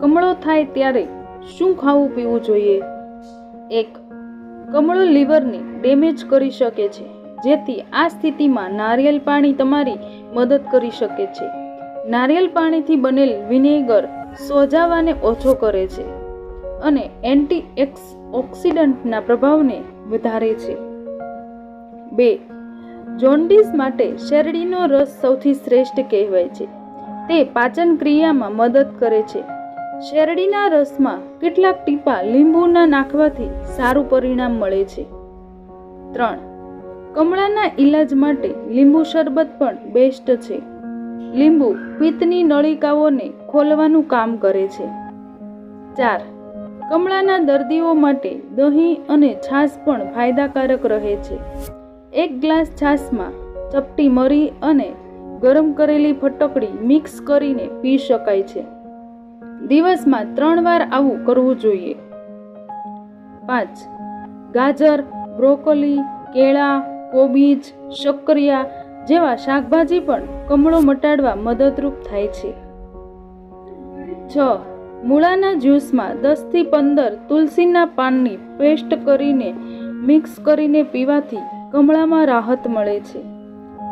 કમળો થાય ત્યારે શું ખાવું પીવું જોઈએ? એક, કમળો લીવરને ડેમેજ કરી શકે છે, જેથી આ સ્થિતિમાં નારિયેલ પાણી તમારી મદદ કરી શકે છે. નારિયેલ પાણીથી બનેલ વિનેગર સોજાવાને ઓછો કરે છે અને એન્ટી એક્સ ઓક્સિડન્ટના પ્રભાવને વધારે છે. બે, જોન્ડિસ માટે શેરડીનો રસ સૌથી શ્રેષ્ઠ કહેવાય છે. તે પાચન ક્રિયામાં મદદ કરે છે. શેરડીના રસમાં કેટલાક ટીપા લીંબુના નાખવાથી સારું પરિણામ મળે છે. ત્રણ. કમળાના ઈલાજ માટે લીંબુ શરબત પણ બેસ્ટ છે. લીંબુ પિત્તની નળિકાઓને ખોલવાનું કામ કરે છે. ચાર. કમળાના દર્દીઓ માટે દહીં અને છાશ પણ ફાયદાકારક રહે છે. એક ગ્લાસ છાશમાં ચપટી મરી અને ગરમ કરેલી ફટકડી મિક્સ કરીને પી શકાય છે. દિવસમાં ત્રણ વાર આવું કરવું જોઈએ. પાંચ. ગાજર, બ્રોકોલી, કેળા, કોબીજ, શક્કરિયા જેવા શાકભાજી પણ કમળો મટાડવા મદદરૂપ થાય છે. છ. મૂળાના જ્યુસમાં દસથી પંદર તુલસીના પાનની પેસ્ટ કરીને મિક્સ કરીને પીવાથી કમળામાં રાહત મળે છે.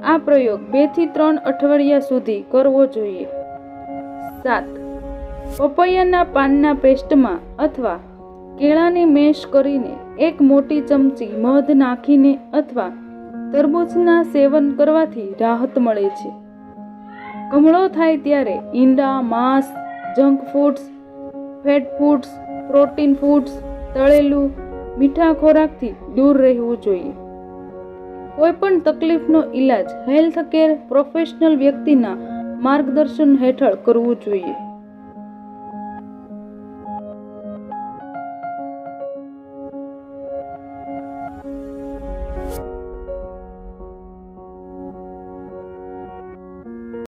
આ પ્રયોગ બેથી ત્રણ અઠવાડિયા સુધી કરવો જોઈએ. સાત. પપૈયાના પાનના પેસ્ટમાં અથવા કેળાને મેશ કરીને એક મોટી ચમચી મધ નાખીને અથવા તરબૂચના સેવન કરવાથી રાહત મળે છે. કમળો થાય ત્યારે ઈંડા, માંસ, junk foods, fat foods, protein foods, તળેલું, મીઠા ખોરાકથી દૂર રહેવું જોઈએ. કોઈપણ તકલીફનો ઈલાજ હેલ્થ કેર પ્રોફેશનલ વ્યક્તિના માર્ગદર્શન હેઠળ કરવું જોઈએ.